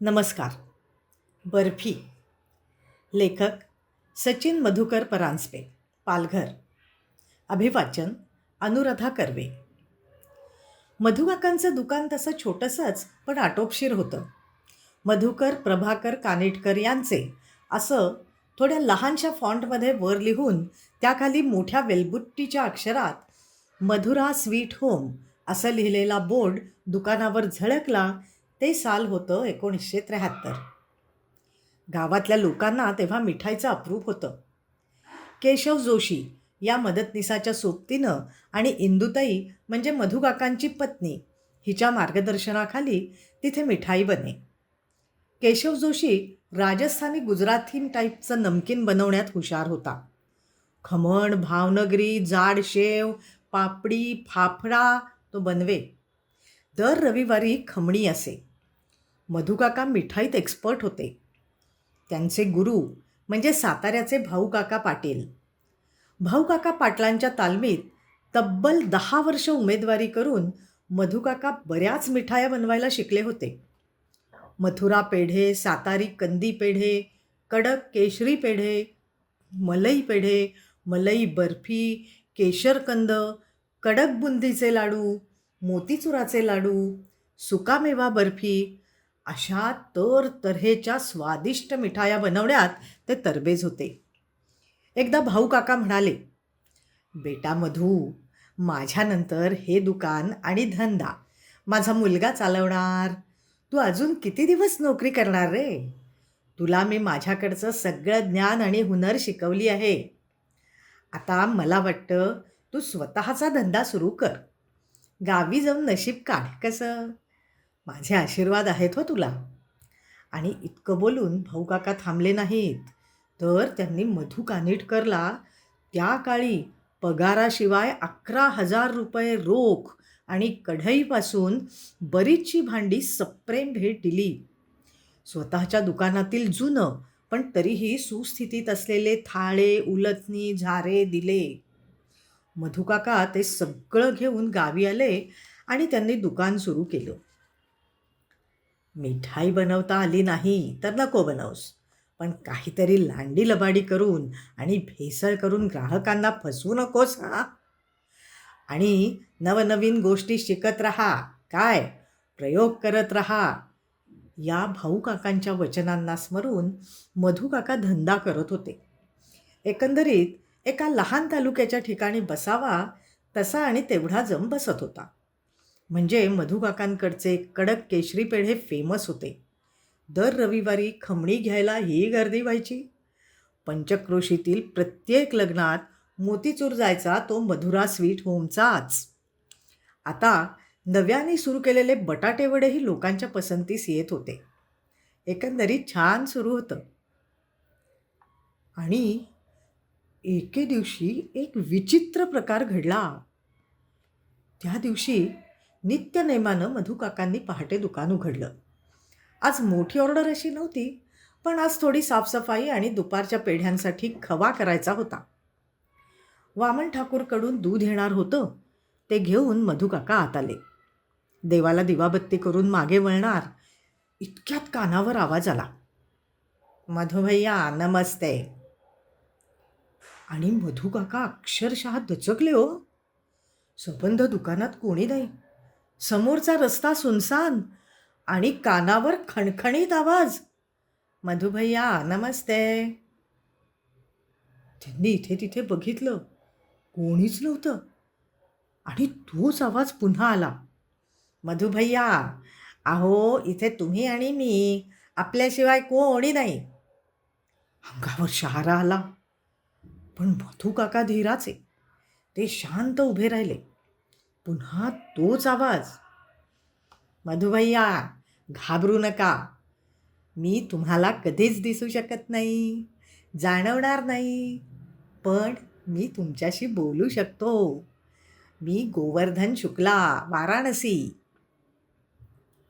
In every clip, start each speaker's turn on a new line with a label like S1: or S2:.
S1: नमस्कार. बर्फी. लेखक सचिन मधुकर परांजपे पालघर. अभिवाचन अनुराधा कर्वे. मधुकाकांचं दुकान तसं छोटंसंच पण आटोपशीर होतं. मधुकर प्रभाकर कानेटकर यांचे असं थोड्या लहानशा फॉन्टमध्ये वर लिहून त्याखाली मोठ्या वेलबुट्टीच्या अक्षरात मधुरा स्वीट होम असं लिहिलेला बोर्ड दुकानावर झळकला ते साल होतं एकोणीसशे त्र्याहत्तर. गावातल्या लोकांना तेव्हा मिठाईचं अप्रूप होतं. केशव जोशी या मदतनीसाच्या सोबतीनं आणि इंदुताई म्हणजे मधुकाकांची पत्नी हिच्या मार्गदर्शनाखाली तिथे मिठाई बने. केशव जोशी राजस्थानी गुजराथीन टाईपचं नमकीन बनवण्यात हुशार होता. खमण भावनगरी जाड शेव पापडी फाफडा तो बनवे. दर रविवारी खमणी असे. मधुकाका मिठाईत एक्सपर्ट होते. त्यांचे गुरु म्हणजे साताऱ्याचे भाऊकाका पाटील. भाऊकाका पाटलांच्या तालमीत तब्बल दहा वर्ष उमेदवारी करून मधुकाका बऱ्याच मिठाया बनवायला शिकले होते. मथुरा पेढे सातारी कंदी पेढे कडक केशरी पेढे मलई पेढे मलई बर्फी केशरकंद कडक बुंदीचे लाडू मोतीचुराचे लाडू सुकामेवा बर्फी अशा तर तऱ्हेच्या स्वादिष्ट मिठाया बनवण्यात ते तरबेज होते. एकदा भाऊ काका म्हणाले बेटा मधू माझ्यानंतर हे दुकान आणि धंदा माझा मुलगा चालवणार. तू अजून किती दिवस नोकरी करणार रे? तुला मी माझ्याकडचं सगळं ज्ञान आणि हुनर शिकवली आहे. आता मला वाटतं तू स्वतःचा धंदा सुरू कर. गावी जाऊन नशीब काढ कसं? माझे आशीर्वाद आहेत हो तुला. आणि इतकं बोलून भाऊ काका थांबले नाहीत. तर त्यांनी मधु कानिटकरला त्या काळी पगाराशिवाय अकरा हजार रुपये रोख आणि कढईपासून बरीचशी भांडी सप्रेम भेट दिली. स्वतःच्या दुकानातील जुनं पण तरीही सुस्थितीत असलेले थाळे उलथणी झारे दिले. मधुकाका ते सगळं घेऊन गावी आले आणि त्यांनी दुकान सुरू केलं. मिठाई बनवता आली नाही तर नको बनवस. पण काहीतरी लांडी लबाडी करून आणि भेसळ करून ग्राहकांना फसवू नकोस हा. आणि नवनवीन गोष्टी शिकत राहा. काय? प्रयोग करत राहा. या भाऊ काकांच्या वचनांना स्मरून मधू काका धंदा करत होते. एकंदरीत एका लहान तालुक्याच्या ठिकाणी बसावा तसा आणि तेवढा जम बसत होता. म्हणजे मधुकाकांकडचे कडक केशरी पेढे फेमस होते. दर रविवारी खमणी घ्यायला ही गर्दी व्हायची. पंचक्रोशीतील प्रत्येक लग्नात मोतीचूर जायचा तो मधुरा स्वीट होमचाच आता नव्याने सुरू केलेले बटाटेवडेही लोकांच्या पसंतीस येत होते. एकंदरीत छान सुरू होतं. आणि एके दिवशी एक विचित्र प्रकार घडला. त्या दिवशी नित्यनेमानं मधुकाकांनी पहाटे दुकान उघडलं. आज मोठी ऑर्डर अशी नव्हती पण आज थोडी साफसफाई आणि दुपारच्या पेढ्यांसाठी खवा करायचा होता. वामन ठाकूरकडून दूध येणार होतं ते घेऊन मधुकाका आत आले. देवाला दिवाबत्ती करून मागे वळणार इतक्यात कानावर आवाज आला. मधुभैया नमस्ते. आणि मधुकाका अक्षरशः दचकले हो. सबंध दुकानात कोणी नाही. समोरचा रस्ता सुनसान आणि कानावर खणखणीत आवाज. मधुभैया नमस्ते. त्यांनी इथे तिथे बघितलं. कोणीच नव्हतं. आणि तोच आवाज पुन्हा आला. मधुभैया अहो इथे तुम्ही आणि मी. आपल्याशिवाय कोणी नाही. अंगावर शहारा आला. पण मधू काका धीराचे. ते शांत उभे राहिले. पुन्हा तोच आवाज. मधुभैया घाबरू नका. मी तुम्हाला कधीच दिसू शकत नाही जाणवणार नाही पण मी तुमच्याशी बोलू शकतो. मी गोवर्धन शुक्ला वाराणसी.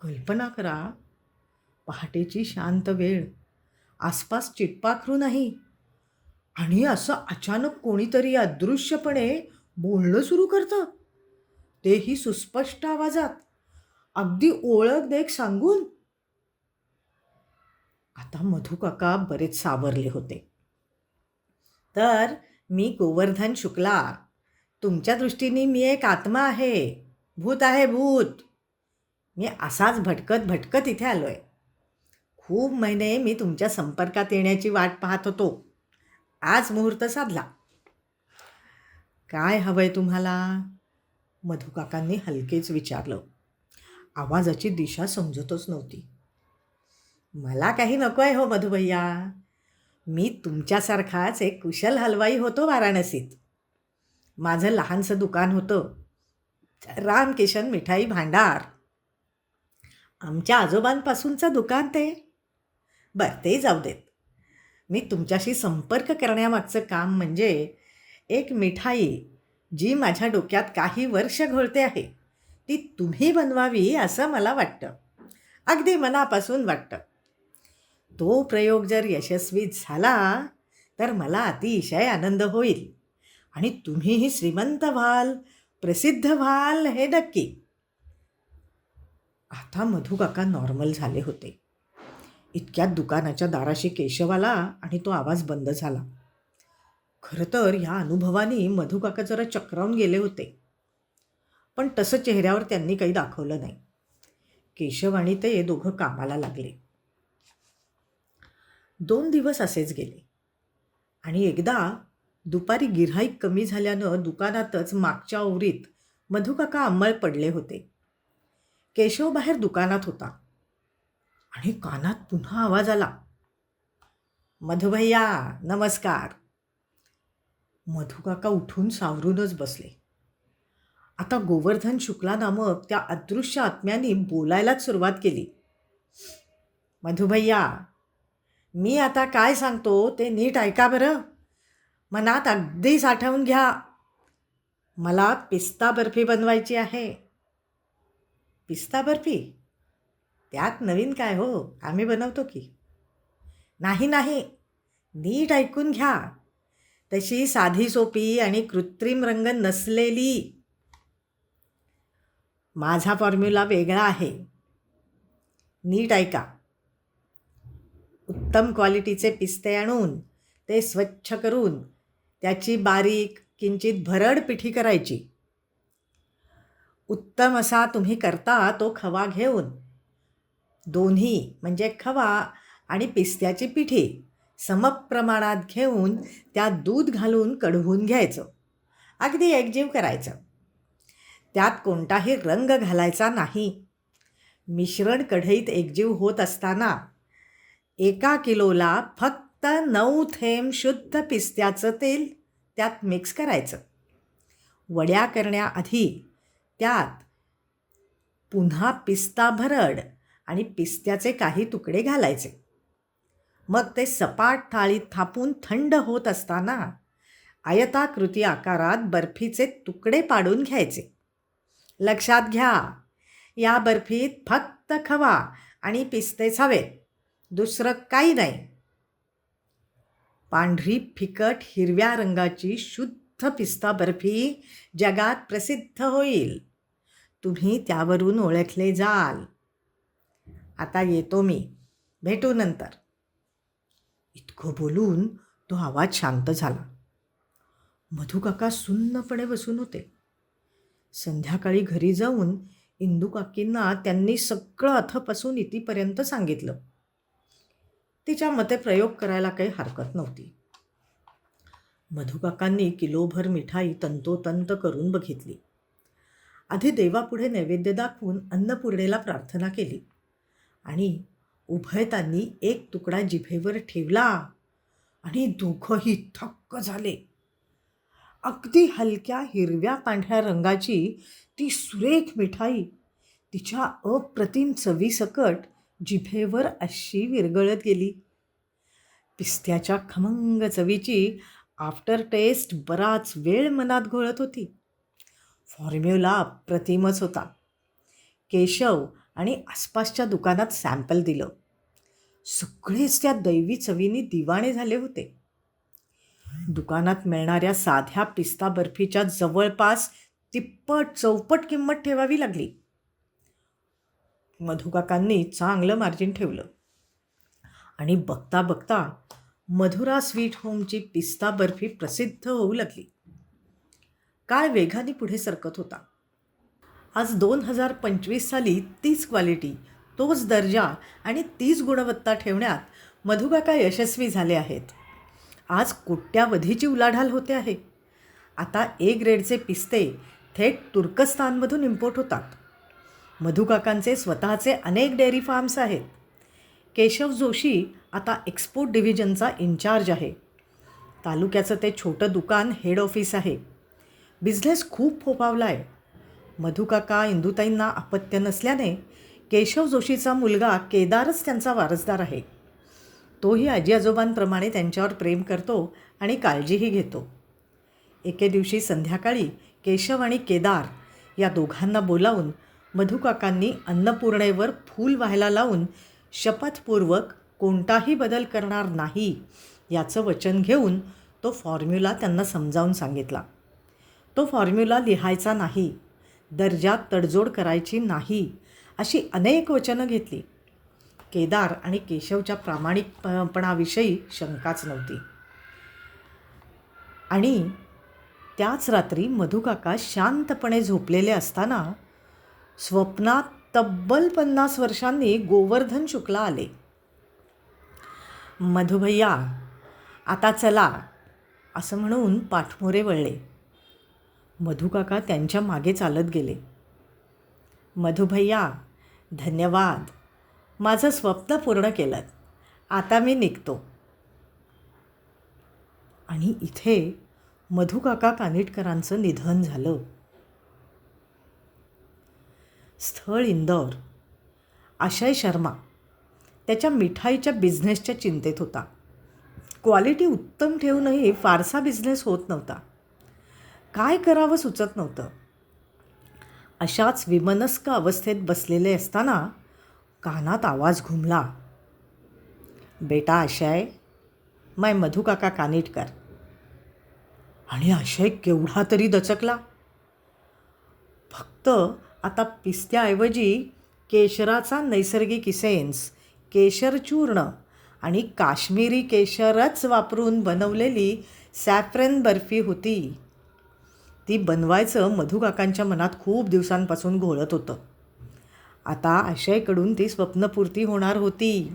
S1: कल्पना करा पहाटेची शांत वेळ. आसपास चिटपाखरू नाही. आणि असं अचानक कोणीतरी अदृश्यपणे बोलणं सुरू करतं. तेही सुस्पष्ट आवाजात. अगदी ओळख देख सांगून. आता मधुकाका बरेच सावरले होते. तर मी गोवर्धन शुक्ला तुमच्या दृष्टीने मी एक आत्मा आहे. भूत आहे भूत. मी असाच भटकत भटकत इथे आलो आहे खूप महिने मी तुमच्या संपर्कात येण्याची वाट पाहत होतो. आज मुहूर्त साधला. काय हवं आहे तुम्हाला? मधुकाकांनी हलकेच विचारलं. आवाजाची दिशा समजतच नव्हती. मला काही नको आहे हो मधुभैया मी तुमच्यासारखाच एक कुशल हलवाई होतो वाराणसीत. माझं लहानसं दुकान होतं. रामकिशन मिठाई भांडार. आमच्या आजोबांपासूनचं दुकान ते. बरं ते जाऊ देत. मी तुमच्याशी संपर्क करण्यामागचं काम म्हणजे एक मिठाई जी माझ्या डोक्यात काही वर्ष घोळते आहे ती तुम्ही बनवावी असं मला वाटतं. अगदी मनापासून वाटतं. तो प्रयोग जर यशस्वी झाला तर मला अतिशय आनंद होईल. आणि तुम्हीही श्रीमंत व्हाल प्रसिद्ध व्हाल हे नक्की. आता मधुकाका नॉर्मल झाले होते. इतक्यात दुकानाच्या दाराशी केशव आला आणि तो आवाज बंद झाला. खरं तर ह्या अनुभवाने मधुकाका जरा चक्रावून गेले होते. पण तसं चेहऱ्यावर त्यांनी काही दाखवलं नाही. केशव आणि ते दोघं कामाला लागले. दोन दिवस असेच गेले. आणि एकदा दुपारी गिऱ्हाईक कमी झाल्यानं दुकानातच मागच्या ओवरीत मधुकाका अंमळ पडले होते. केशव बाहेर दुकानात होता. आणि कानात पुन्हा आवाज आला. मधुभैया नमस्कार. मधुकाका उठून सावरूनच बसले. आता गोवर्धन शुक्ला नामक त्या अदृश्य आत्म्याने बोलायलाच सुरुवात केली. मधुभैया मी आता काय सांगतो ते नीट ऐका बरं. मनात अगदी साठवून घ्या. मला पिस्ता बर्फी बनवायची आहे. पिस्ता बर्फी त्यात नवीन काय हो? आम्ही बनवतो की? नाही नाही. नीट ऐकून घ्या. तशी साधी सोपी आणि कृत्रिम रंग नसलेली माझा फॉर्म्युला वेगळा आहे. नीट ऐका. उत्तम क्वालिटीचे पिस्ते आणून ते स्वच्छ करून त्याची बारीक किंचित भरड पिठी करायची. उत्तम असा तुम्ही करता तो खवा घेऊन. दोन्ही म्हणजे खवा आणि पिस्त्याची पिठी. समप्रमाणात घेऊन त्यात दूध घालून कढवून घ्यायचं. अगदी एकजीव करायचं. त्यात कोणताही रंग घालायचा नाही. मिश्रण कढईत एकजीव होत असताना एका किलोला फक्त नऊ थेंब शुद्ध पिस्त्याचं तेल त्यात मिक्स करायचं. वड्या करण्याआधी त्यात पुन्हा पिस्ता भरड आणि पिस्त्याचे काही तुकडे घालायचे. मग ते सपाट थाळीत थापून थंड होत असताना आयताकृती आकारात बर्फीचे तुकडे पाडून घ्यायचे. लक्षात घ्या या बर्फीत फक्त खवा आणि पिस्तेच हवेत दुसरं काही नाही. पांढरी फिकट हिरव्या रंगाची शुद्ध पिस्ता बर्फी जगात प्रसिद्ध होईल. तुम्ही त्यावरून ओळखले जाल. आता येतो मी. भेटू नंतर. इतकं बोलून तो आवाज शांत झाला. मधुकाका सुन्नपणे बसून होते. संध्याकाळी घरी जाऊन इंदू काकींना त्यांनी सगळं अथपासून इथपर्यंत सांगितलं. तिच्या मते प्रयोग करायला काही हरकत नव्हती. मधुकाकांनी किलोभर मिठाई तंतोतंत करून बघितली. आधी देवापुढे नैवेद्य दाखवून अन्नपूर्णेला प्रार्थना केली आणि उभयतांनी एक तुकडा जिभेवर ठेवला आणि दोघंही थक्क झाले. अगदी हलक्या हिरव्या पांढऱ्या रंगाची ती सुरेख मिठाई तिच्या अप्रतिम चवीसकट जिभेवर अशी विरगळत गेली. पिस्त्याच्या खमंग चवीची आफ्टर टेस्ट बराच वेळ मनात घोळत होती. फॉर्म्युला अप्रतिमच होता. केशव आणि आसपासच्या दुकानात सॅम्पल दिलं. सगळेच त्या दैवी चवीने दिवाणे झाले होते. दुकानात मिळणाऱ्या साध्या पिस्ता बर्फीच्या जवळपास तिप्पट चौपट किंमत ठेवावी लागली. मधुकाकांनी चांगलं मार्जिन ठेवलं. आणि बघता बघता मधुरा स्वीट होमची पिस्ता बर्फी प्रसिद्ध होऊ लागली. काळ वेगाने पुढे सरकत होता. आज दोन हजार पंचवीस साली तीच क्वालिटी तोच दर्जा आणि तीच गुणवत्ता ठेवण्यात मधुकाका यशस्वी झाले आहेत. आज कोट्यावधीची उलाढाल होते आहे. आता ए ग्रेडचे पिस्ते थेट तुर्कस्तानमधून इम्पोर्ट होतात. मधुकाकांचे स्वतःचे अनेक डेअरी फार्म्स आहेत. केशव जोशी आता एक्सपोर्ट डिव्हिजनचा इन्चार्ज आहे. तालुक्याचं ते छोटं दुकान हेड ऑफिस आहे. बिझनेस खूप फोपावला आहे मधुकाका इंदुताईंना अपत्य नसल्याने केशव जोशीचा मुलगा केदारच त्यांचा वारसदार आहे. तोही आजी आजोबांप्रमाणे त्यांच्यावर प्रेम करतो आणि काळजीही घेतो. एके दिवशी संध्याकाळी केशव आणि केदार या दोघांना बोलावून मधुकाकांनी अन्नपूर्णेवर फूल व्हायला लावून शपथपूर्वक कोणताही बदल करणार नाही याचं वचन घेऊन तो फॉर्म्युला त्यांना समजावून सांगितला. तो फॉर्म्युला लिहायचा नाही. दर्जात तडजोड करायची नाही अशी अनेक वचनं घेतली. केदार आणि केशवच्या प्रामाणिकपणाविषयी शंकाच नव्हती. आणि त्याच रात्री मधुकाका शांतपणे झोपलेले असताना स्वप्नात तब्बल पन्नास वर्षांनी गोवर्धन शुक्ला आले. मधुभैया आता चला असं म्हणून पाठमोरे वळले. मधुकाका त्यांच्या मागे चालत गेले. मधुभैया धन्यवाद. माझं स्वप्न पूर्ण केलं आता मी निघतो. आणि इथे मधुकाका कानिटकरांचं निधन झालं. स्थळ इंदौर. आशय शर्मा त्याच्या मिठाईच्या बिझनेसच्या चिंतेत होता. क्वालिटी उत्तम ठेवूनही फारसा बिझनेस होत नव्हता. काय करावं सुचत नव्हतं. अशाच विमनस्क अवस्थेत बसलेले असताना कानात आवाज घुमला. बेटा आशय मै मधुकाका कानिटकर. आणि आशय केवढा तरी दचकला. फक्त आता पिस्त्याऐवजी केशराचा नैसर्गिक इसेन्स केशर चूर्ण आणि काश्मीरी केशरच वापरून बनवलेली सॅफ्रन बर्फी होती. ती बनवायचं मधुकाकांच्या मनात खूप दिवसांपासून घोळत होतं. आता आशयकडून ती स्वप्नपूर्ती होणार होती.